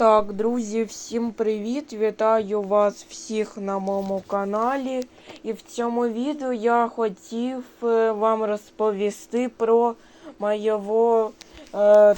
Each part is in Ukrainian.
Так, друзі, всім привіт! Вітаю вас всіх на моєму каналі. І в цьому відео я хотів е, вам розповісти про моєго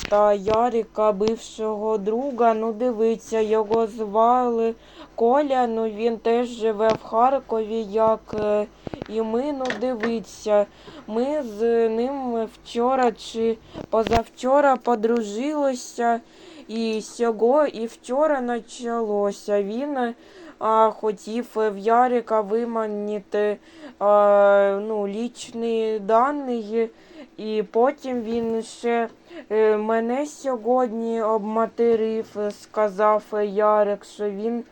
та Ярика, бившого друга. Ну, дивіться, його звали Коля, ну він теж живе в Харкові, як е, і ми. Ну, дивіться, ми з ним вчора чи позавчора подружилися. І сього, і вчора почалося. Він а, хотів в Ярика виманити а, ну, лічні дані, і потім він ще е, мене сьогодні обматерив, сказав Ярик, що він,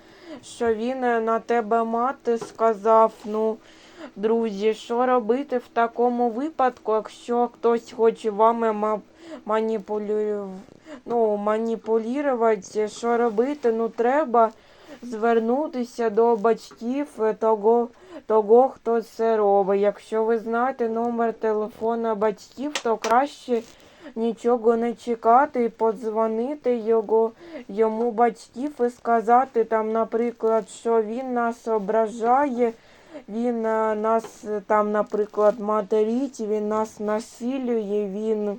що він на тебе мати сказав. ну, Друзі, що робити в такому випадку, якщо хтось хоче вами ма- маніпулювати? ну, маніпулювати, що робити, ну треба звернутися до батьків того, того, хто це робить. Якщо ви знаєте номер телефона батьків, то краще нічого не чекати і подзвонити його, йому батьків і сказати там, наприклад, що він нас ображає. Він е, нас там, наприклад, материть, він нас насилює, він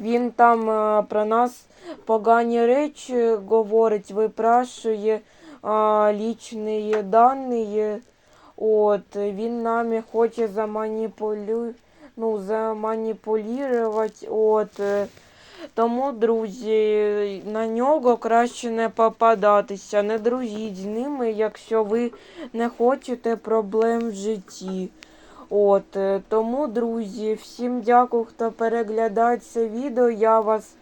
він там е, про нас погані речі говорить, випрашує а, лічні дані. От, він нами хоче заманіпулю... ну, заманіпулювати. От, тому, друзі, на нього краще не попадатися, не дружіть з ними, якщо ви не хочете проблем в житті. От, е, Тому, друзі, всім дякую, хто переглядає це відео. Я вас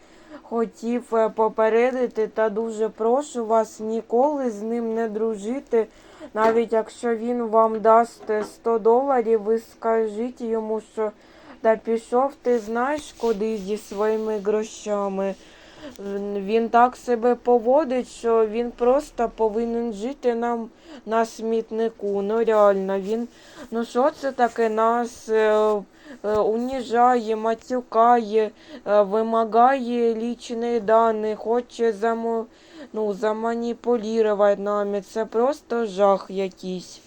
хотів е, попередити та дуже прошу вас ніколи з ним не дружити. Навіть якщо він вам дасть 100 доларів, ви скажіть йому, що та пішов ти знаєш куди зі своїми грошами. Він так себе поводить, що він просто повинен жити нам на смітнику. Ну реально, він ну що це таке нас е, е, уніжає, матюкає, е, вимагає лічні дані, хоче замо, ну, заманіпулювати нами. Це просто жах якийсь.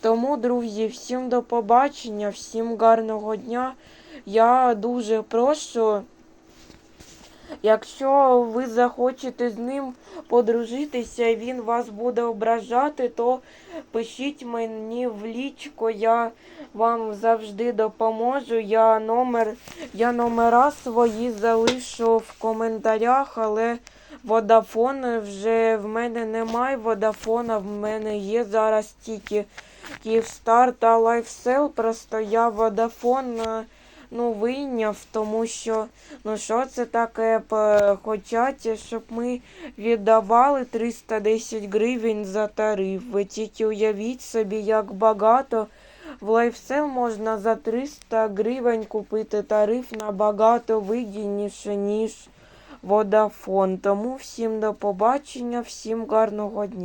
Тому, друзі, всім до побачення, всім гарного дня. Я дуже прошу. Якщо ви захочете з ним подружитися і він вас буде ображати, то пишіть мені в лічку, я вам завжди допоможу. Я номер, я номера свої залишу в коментарях, але водафон вже в мене немає. Водафона в мене є зараз тільки Київстар та Лайфсел. Просто я водафон ну, вийняв, тому що ну що це таке хочуть, щоб ми віддавали 310 гривень за тариф. Ви тільки уявіть собі, як багато. В лайфсел можна за 300 гривень купити тариф набагато вигідніше, ніж водафон. Тому всім до побачення, всім гарного дня.